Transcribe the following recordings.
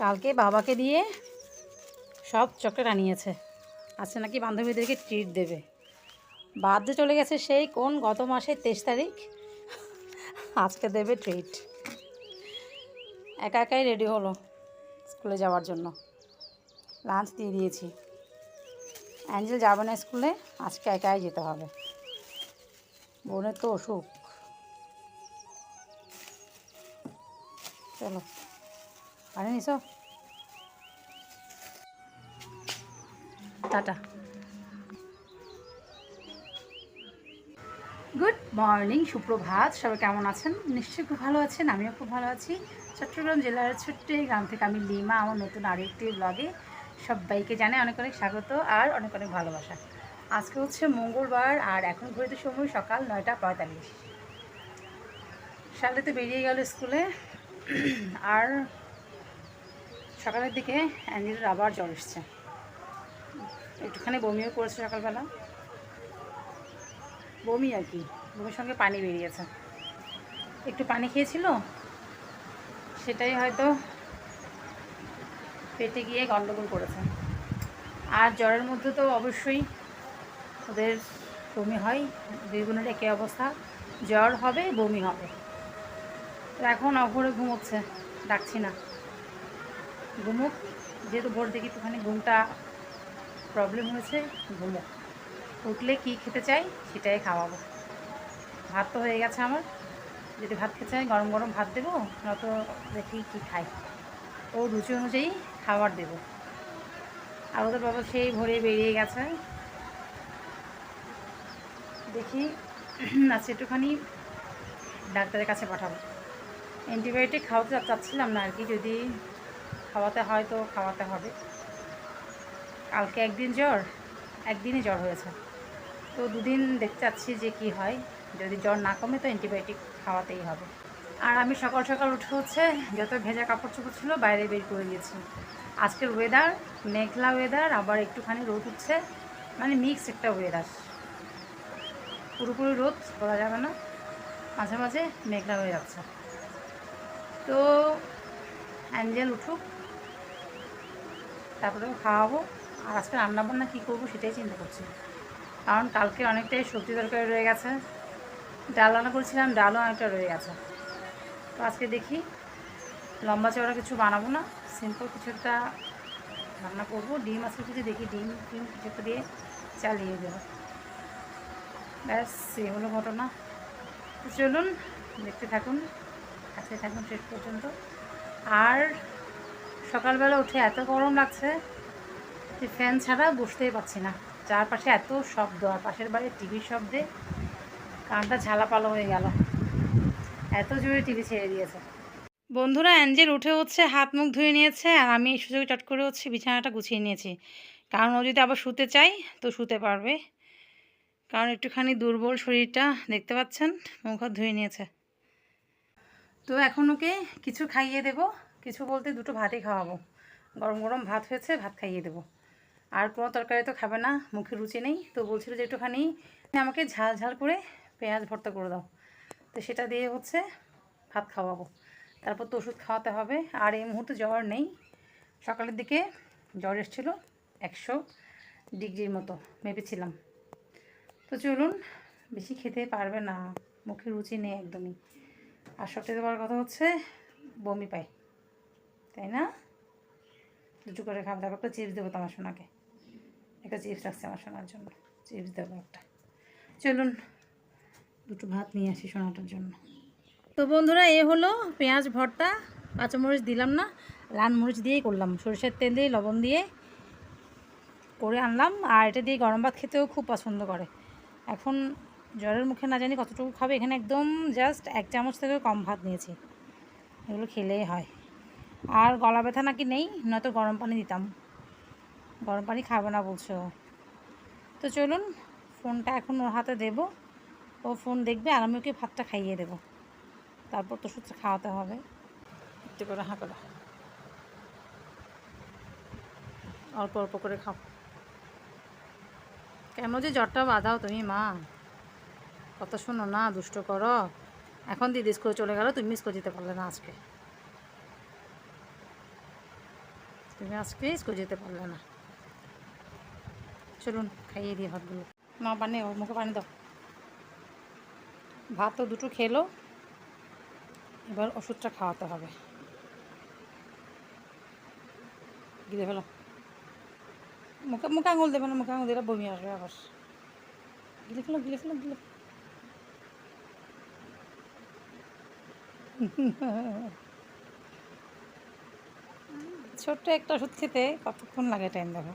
কালকে বাবাকে দিয়ে সব চকলেট আনিয়েছে। আজকে নাকি বান্ধবীদেরকে ট্রিট দেবে। বাদ চলে গেছে সেই কোন গত মাসের তেইশ তারিখ? আজকে দেবে ট্রিট একা একাই রেডি হলো স্কুলে যাওয়ার জন্য। লাঞ্চ দিয়ে দিয়েছি। অ্যাঞ্জেল যাবে না স্কুলে, আজকে একাই যেতে হবে। বোনের তো অসুখ। চলো। পানি নিছো টাটা। গুড মর্নিং সুপ্রভাত। সবাই কেমন আছেন? নিশ্চয়ই খুব ভালো আছেন, আমিও খুব ভালো আছি। চট্টগ্রাম জেলার ছোট্ট এই গ্রাম থেকে আমি লিমা, আমার নতুন আরেকটি ব্লগে সবাইকে জানে অনেক অনেক স্বাগত আর অনেক অনেক ভালোবাসা। আজকে হচ্ছে মঙ্গলবার আর এখন ঘড়িতে সময় সকাল নয়টা পঁয়তাল্লিশ। সালে তো বেরিয়ে গেল স্কুলে। আর সকালের দিকে অ্যাঞ্জেলের আবার জ্বর এসছে। একটুখানি বমিও করেছে সকালবেলা। বমি আর কি, বমির সঙ্গে পানি বেরিয়েছে। একটু পানি খেয়েছিল, সেটাই হয়তো পেটে গিয়ে গণ্ডগোল করেছে। আর জ্বরের মধ্যে তো অবশ্যই ওদের বমি হয়, দুই বোনের একই অবস্থা। জ্বর হবে, বমি হবে। এখন অভরে ঘুমোচ্ছে, ডাকছি না। ঘুমুক। যেহেতু ভোর দেখি একটুখানি ঘুমটা প্রবলেম হয়েছে, ঘুমুক। উঠলে কি খেতে চাই সেটাই খাওয়াবো। ভাত তো হয়ে গেছে আমার। যদি ভাত খেতে চাই, গরম গরম ভাত দেবো, নয়তো দেখি কি খাই। ও রুচি অনুযায়ী খাবার দেবো। আর ওদের বাবা সেই ভোরে বেরিয়ে গেছে। দেখি, আজকে একটুখানি ডাক্তারের কাছে পাঠাবো। অ্যান্টিবায়োটিক খাওয়াতে চাচ্ছিলাম না আর কি, যদি খাওয়াতে হয় তো খাওয়াতে হবে। কালকে একদিন জ্বর, একদিনই জ্বর হয়েছে। তো দুদিন দেখতে চাচ্ছি যে কি হয়। যদি জ্বর না কমে তো অ্যান্টিবায়োটিক খাওয়াতেই হবে। আর আমি সকাল সকাল উঠে হচ্ছে যত ভেজা কাপড় চোপড় ছিল বাইরে বের করে দিয়েছি। আজকের ওয়েদার মেঘলা ওয়েদার আবার একটুখানি রোদ উঠছে। মানে মিক্স একটা ওয়েদার পুরোপুরি রোদ, বলা যাবে না। মাঝে মাঝে মেঘলা হয়ে যাচ্ছে। তো অ্যাঞ্জেল উঠুক। তারপরে খাওয়াবো। আর আজকে রান্নাবান্না কী করব সেটাই চিন্তা করছি কারণ কালকে অনেকটাই সবজি তরকারি রয়ে গেছে। ডাল রান্না করেছিলাম, ডালও অনেকটা রয়ে গেছে। তো আজকে দেখি লম্বা চওড়া কিছু বানাবো না সিম্পল কিছু একটা রান্না করব। ডিম আছে কিছু, দেখি ডিম ডিম কিছু একটা দিয়ে চালিয়ে দেবো। ব্যাস সে হলো ঘটনা। চলুন, দেখতে থাকুন কাছে থাকুন শেষ পর্যন্ত। আর সকালবেলা উঠে এত গরম লাগছে যে ফ্যান ছাড়া বসতেই পারছি না। চারপাশে এত শব্দ, আর পাশের বাড়ির টিভির শব্দে কানটা ঝালাপালো হয়ে গেল। এত জোরে টিভি ছেড়ে দিয়েছে। বন্ধুরা, অ্যাঞ্জেল উঠে হচ্ছে হাত মুখ ধুয়ে নিয়েছে, আর আমি এই সুযোগে চট করে হচ্ছে বিছানাটা গুছিয়ে নিয়েছি। কারণ ও যদি আবার শুতে চাই তো শুতে পারবে। কারণ একটুখানি দুর্বল শরীরটা, দেখতে পাচ্ছেন? মুখ ধুয়ে নিয়েছে। তো এখন ওকে কিছু খাইয়ে দেব। কিছু বলতে দুটো ভাতই খাওয়াবো। গরম গরম ভাত হয়েছে, ভাত খাইয়ে দেবো। আর কোনো তরকারি তো খাবে না, মুখে রুচি নেই। তো বলছিল যে একটুখানি আমাকে ঝাল ঝাল করে পেঁয়াজ ভর্তা করে দাও। তো সেটা দিয়ে হচ্ছে ভাত খাওয়াবো। তারপর তো ওষুধ খাওয়াতে হবে। আর এই মুহূর্তে জ্বর নেই। সকালের দিকে জ্বর এসেছিল একশো ডিগ্রির মতো মেপেছিলাম তো চলুন, বেশি খেতে পারবে না। মুখে রুচি নেই একদমই। আর সবচেয়ে বড় কথা হচ্ছে বমি পায়। তাই না? দুটো করে খাবার দাবার, একটা চিপস দেবো তোমার সোনাকে। একটা চিপস রাখছে আমার সোনার জন্য চিপস দেবো একটা। চলুন, দুটো ভাত নিয়ে আসি সোনাটার জন্য। তো বন্ধুরা, এ হলো পেঁয়াজ ভর্তা, কাঁচামরিচ দিলাম না, লাল মরিচ দিয়েই করলাম। সরষের তেল দিয়ে, লবণ দিয়ে করে আনলাম। আর এটা দিয়ে গরম ভাত খেতেও খুব পছন্দ করে। এখন জ্বরের মুখে না জানি কতটুকু খাবে। এখানে একদম জাস্ট এক চামচ থেকে কম ভাত নিয়েছি। এগুলো খেলেই হয়। আর গলা ব্যথা নাকি নেই? নয়তো গরম পানি দিতাম। গরম পানি খাবে না বলছো। তো চলুন, ফোনটা এখন ওর হাতে দেব। ও ফোন দেখবে আর আমি ওকে ভাতটা খাইয়ে দেবো। তারপর তো সূত্রে খাওয়াতে হবে। একটু করে হাঁ অল্প অল্প করে খাও। কেন যে জ্বরটা বাঁধাও তুমি, মা? কথা শোনো না, দুষ্ট করো। এখন দিদি স্কুলে চলে গেল, তুমি স্কুল যেতে পারলে না আজকে। তুমি আজকে স্কুল যেতে পারলে না। চলুন, খাইয়ে দিয়ে ভাতগুলো। মা পানি ওর মুখে পানি দাও। ভাত তো দুটো খেলো। এবার ওষুধটা খাওয়াতে হবে। গিলে ফেলো। মুখে মুখে আঙুল দেবে না, মুখে আঙুল দিলে বমি আসবে আবার। গিলে ফেলো গিলে ফেলো, গিলে ছোট্ট একটা ওষুধ খেতে কতক্ষণ লাগে টাইম দেখো?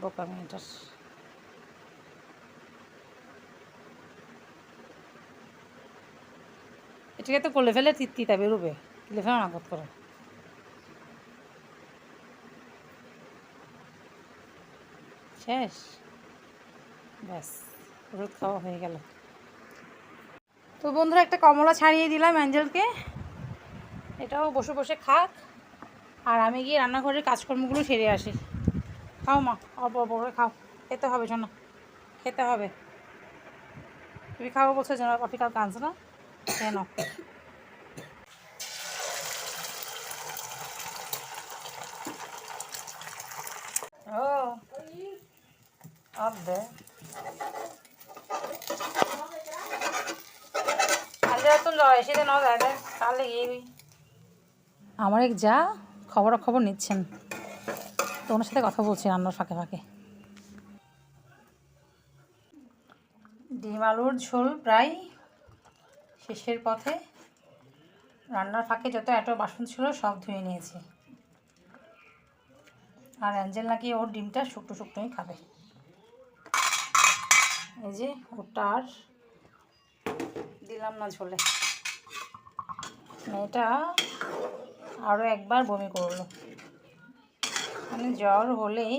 বোকা মেয়েটার। এটাকে তো করলে ফেলে তিত্তিটা বেরোবে। গিলে ফেলো না করে? শেষ। ব্যাস, ওষুধ খাওয়া হয়ে গেল। তো বন্ধুরা, একটা কমলা ছাড়িয়ে দিলাম অ্যাঞ্জেলকে। এটাও বসে বসে খাক। আর আমি গিয়ে রান্নাঘরের কাজকর্মগুলো সেরে আসি। খাও মা, অল্প অল্প করে খাও। খেতে হবে শোনো, খেতে হবে। তুমি খাব বলছো যেন কফি কাল কাঁদছে না? নাও। ও অর্ধে আমার এক যা। খবরাখবর নিচ্ছেন। তো ওনার সাথে কথা বলছি রান্নার ফাঁকে ফাঁকে। ডিম আলুর ঝোল প্রায় শেষের পথে। রান্নার ফাঁকে যত এত বাসন ছিল সব ধুয়ে নিয়েছি। আর অ্যাঞ্জেল নাকি ওর ডিমটা শুকনো শুকনোই খাবে। এই যে ওটা আর দিলাম না ঝোলে। মেয়েটা আরও একবার বমি করল। মানে জ্বর হলেই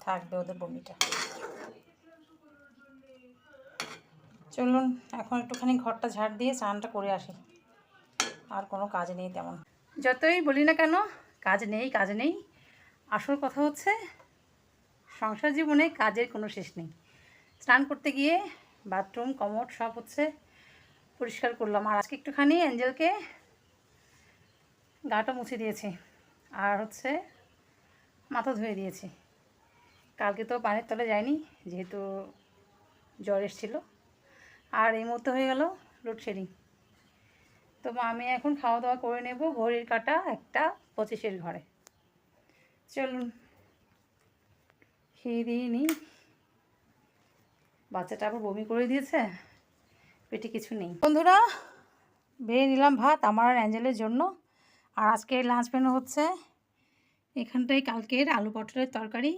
থাকবে ওদের বমিটা। চলুন, এখন একটুখানি ঘরটা ঝাড় দিয়ে স্নানটা করে আসি। আর কোনো কাজ নেই তেমন। যতই বলি না কেন, কাজ নেই কাজ নেই। আসল কথা হচ্ছে, সংসার জীবনে কাজের কোনো শেষ নেই। স্নান করতে গিয়ে বাথরুম, কমোড সব হচ্ছে পরিষ্কার করলাম। আর আজকে একটুখানি অ্যাঞ্জেলকে গাটা মুছে দিয়েছি। আর হচ্ছে মাথা ধুয়ে দিয়েছি। কালকে তো পানির তলে যায়নি যেহেতু জ্বর এসেছিল। আর এই মুহূর্তে হয়ে গেল লোডশেডিং। তো আমি এখন খাওয়া দাওয়া করে নেব ঘড়ির কাটা একটা পঁচিশের ঘরে। চলুন, খেয়ে দিয়ে নিই। বাচ্চাটা আবার বমি করে দিয়েছে, পেটে কিছু নেই। বন্ধুরা বেড়ে নিলাম ভাত আমার অ্যাঞ্জেলের জন্য। আর আজকে লাঞ্চ মেনু হচ্ছে এখানটায় কালকের আলু পটলের তরকারি।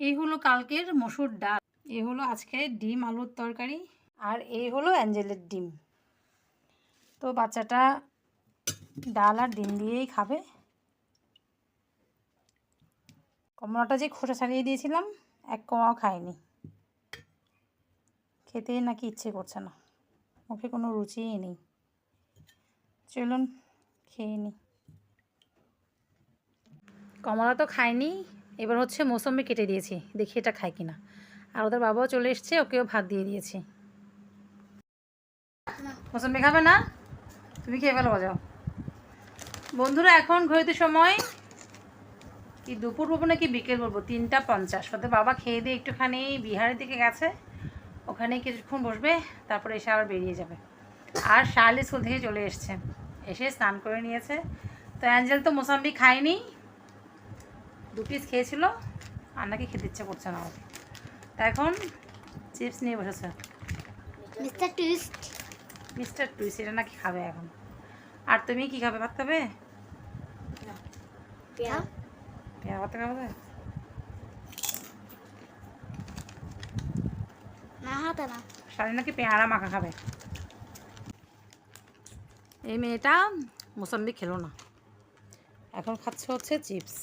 এই হলো কালকের মসুর ডাল। এই হলো আজকে ডিম আলুর তরকারি আর এই হলো অ্যাঞ্জেলের ডিম। তো বাচ্চাটা ডাল আর ডিম দিয়েই খাবে। কমলাটা যে খোসা ছাড়িয়ে দিয়েছিলাম, এক কমাও খায়নি। খেতে নাকি ইচ্ছে করছে না। মুখে কোনো রুচিই নেই। চলুন, খেয়ে নিই কমলা তো খায়নি, এবার হচ্ছে মৌসম্বি কেটে দিয়েছি, দেখি এটা খায় কিনা। আর ওদের বাবাও চলে এসছে, ওকেও ভাত দিয়ে দিয়েছি। মৌসম্বি খাবে না? তুমি খেয়ে ফেলো, বাজাও। বন্ধুরা, এখন ঘড়িতে সময় কি দুপুর বলব নাকি বিকেল বলব তিনটা পঞ্চাশ। ওদের বাবা খেয়ে দিয়ে একটুখানি বিহারের দিকে গেছে, ওখানে কিছুক্ষণ বসবে, তারপরে এসে আবার বেরিয়ে যাবে। আর শার্লি স্কুল থেকে চলে এসছে, এসে স্নান করে নিয়েছে। তো অ্যাঞ্জেল তো মোসাম্বি খায়নি দু পিস খেয়েছিল আর নাকি খেতে ইচ্ছে করছে না তা এখন চিপস নিয়ে বসেছে। মিস্টার টুইস্ট মিস্টার টুইস এটা নাকি খাবে এখন। আর তুমি কি খাবে ভাত খাবে? পেঁয়াজ। পেয়ারা ভাত খাবে? না হাতে নাকি পেয়ারা মাখা খাবে? এই মেয়েটা মোসাম্বি খেলো না। এখন খাচ্ছে হচ্ছে চিপস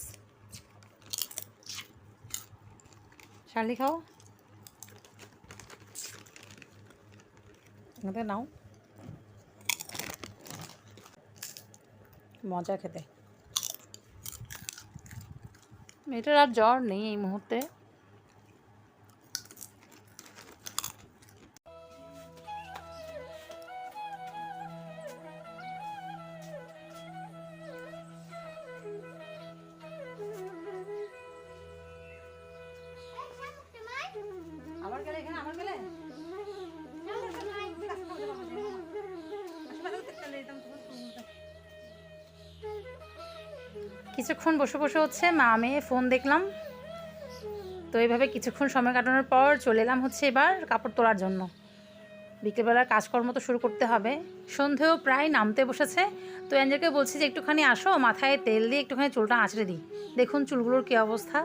শালি খাও নাও মজা খেতে মেয়েটার আর জ্বর নেই এই মুহূর্তে কিছুক্ষণ বসে বসে হচ্ছে মা মেয়ে ফোন দেখলাম। তো এইভাবে কিছুক্ষণ সময় কাটানোর পর চলে এলাম হচ্ছে এবার কাপড় তোলার জন্য। বিকেলবেলার কাজকর্ম তো শুরু করতে হবে। সন্ধেও প্রায় নামতে বসেছে। তো অ্যাঞ্জেলকে বলছি যে, একটুখানি আসো, মাথায় তেল দিয়ে একটুখানি চুলটা আঁচড়ে দিই। দেখুন চুলগুলোর কী অবস্থা।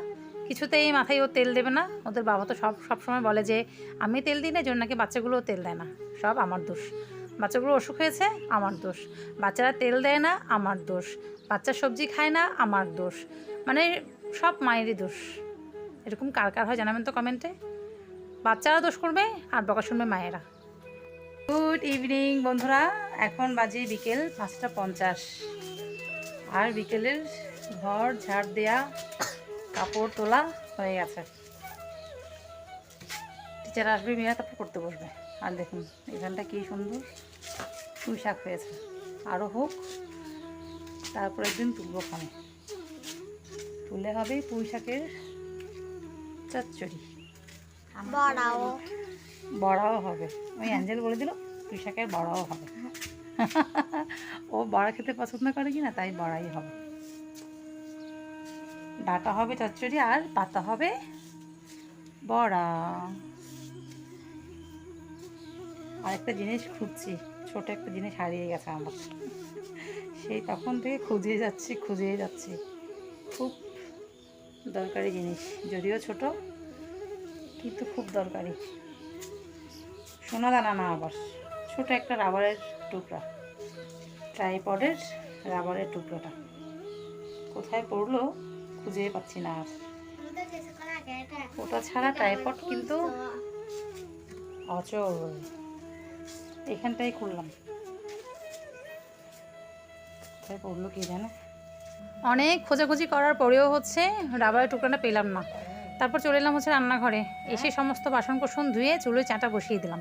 কিছুতেই মাথায় ও তেল দেবে না। ওদের বাবা তো সব সব সময় বলে যে, আমি তেল দিই না জন্য নাকি বাচ্চাগুলোও তেল দেয় না। সব আমার দোষ। বাচ্চাগুলো অসুখ হয়েছে, আমার দোষ। বাচ্চারা তেল দেয় না, আমার দোষ। বাচ্চা সবজি খায় না, আমার দোষ। মানে সব মায়েরই দোষ। এরকম কার কার হয় জানাবেন তো কমেন্টে বাচ্চারা দোষ করবে আর বকা শুনবে মায়েরা। গুড ইভিনিং বন্ধুরা। এখন বাজে বিকেল পাঁচটা পঞ্চাশ। আর বিকেলের ঘর ঝাড় দেয়া, কাপড় তোলা হয়ে গেছে। টিচার আসবে, মেয়েরা তারপর করতে বসবে। আর দেখুন, এখানটা কী সুন্দর। পুঁই শাক হয়েছে। আরও হোক তারপর একদিন তুলবো ওখানে। তুলে হবে পুঁই শাকের চচ্চড়ি। বড়াও। বড়াও হবে। ওই অ্যাঞ্জেল বলে দিল পুঁই শাকের বড়াও হবে। ও বড়া খেতে পছন্দ করে কি না তাই বড়াই হবে। ডাটা হবে চচ্চড়ি আর পাতা হবে বড়া। আর একটা জিনিস খুঁজছি। ছোট একটা জিনিস হারিয়ে গেছে আমার। সেই তখন থেকে খুঁজে যাচ্ছি খুঁজে যাচ্ছি। খুব দরকারি জিনিস, যদিও ছোট, কিন্তু খুব দরকারি। সোনা দানা না আবার, ছোট একটা রাবারের টুকরা, ট্রাইপডের রাবারের টুকরাটা। কোথায় পড়ল খুঁজে পাচ্ছি না আর। ওটা ছাড়া ট্রাইপড কিন্তু অচল। এখানটাই খুললাম পড়ল কি জানে? অনেক খোঁজাখুঁজি করার পরেও হচ্ছে রাবারের টুকরাটা পেলাম না। তারপর চলে এলাম হচ্ছে রান্নাঘরে। এসে সমস্ত বাসন কোসন ধুয়ে চুলোয় চাটা বসিয়ে দিলাম।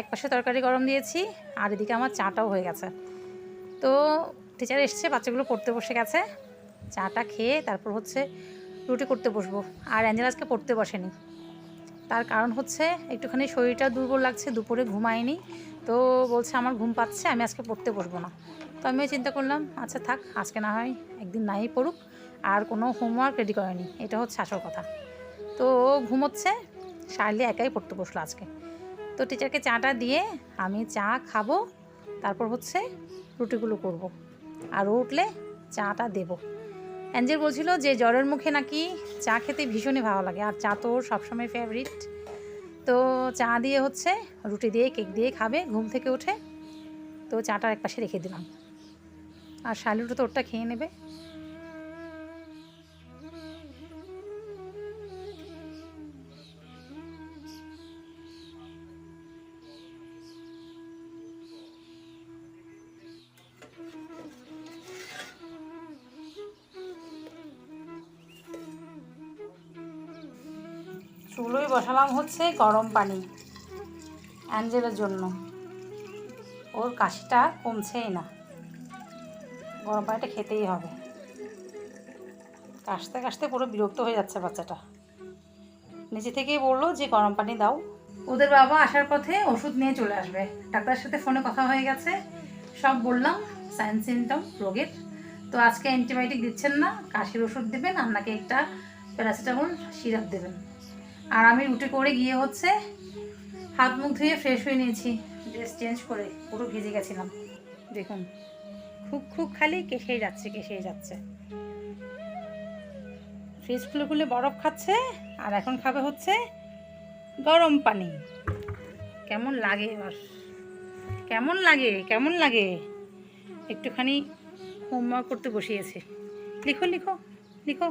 এক পাশে তরকারি গরম দিয়েছি, আর এদিকে আমার চাটাও হয়ে গেছে। তো টিচার এসছে, বাচ্চাগুলো পড়তে বসে গেছে। চাটা খেয়ে তারপর হচ্ছে রুটি করতে বসবো। আর অ্যাঞ্জেল আজকে পড়তে বসেনি। তার কারণ হচ্ছে একটুখানি শরীরটা দুর্বল লাগছে, দুপুরে ঘুমায়নি। তো বলছে, আমার ঘুম পাচ্ছে, আমি আজকে পড়তে বসবো না। তো আমিও চিন্তা করলাম আচ্ছা থাক, আজকে না হয় একদিন নাই পড়ুক, আর কোনো হোমওয়ার্ক রেডি করেনি এটা হচ্ছে আসল কথা। তো ও ঘুমোচ্ছে, শার্লি একাই পড়তে বসল আজকে। তো টিচারকে চাটা দিয়ে আমি চা খাব, তারপর হচ্ছে রুটিগুলো করব। আর ও উঠলে চাটা দেব। অ্যাঞ্জেল বলছিল যে, জ্বরের মুখে নাকি চা খেতে ভীষণই ভালো লাগে, আর চা তো সবসময় ফেভারিট তো চা দিয়ে হচ্ছে রুটি দিয়ে কেক দিয়ে খাবে, ঘুম থেকে উঠে। তো চাটা এক পাশে রেখে দিলাম। আর শালুটা তো ওরটা খেয়ে নেবে। হচ্ছে গরম পানি, অ্যাঞ্জেলের জন্য। ওর কাশিটা কমছেই না। গরম পানিটা খেতেই হবে। কাশতে কাশতে পুরো বিরক্ত হয়ে যাচ্ছে বাচ্চাটা। নিচে থেকেই বলল যে, গরম পানি দাও। ওদের বাবা আসার পথে ওষুধ নিয়ে চলে আসবে। ডাক্তারের সাথে ফোনে কথা হয়ে গেছে। সব বললাম, সাইন সিমটম, রোগের। তো আজকে অ্যান্টিবায়োটিক দিচ্ছেন না, কাশির ওষুধ দেবেন আপনাকে একটা প্যারাসিটামল, সিরাপ দেবেন। আর আমি রুটি করে গিয়ে হচ্ছে হাত মুখ ধুয়ে ফ্রেশ হয়ে নিয়েছি। ড্রেস চেঞ্জ করে পুরো ভিজে গেছিলাম। দেখুন, খুব খুব খালি কেসেই যাচ্ছে কেসেই যাচ্ছে। ফ্রিজ খুলে খুলে বরফ খাচ্ছে, আর এখন খাবে হচ্ছে গরম পানি। কেমন লাগে এবার? কেমন লাগে? কেমন লাগে? একটুখানি হোমওয়ার্ক করতে বসিয়েছে। লিখো লিখো লিখো।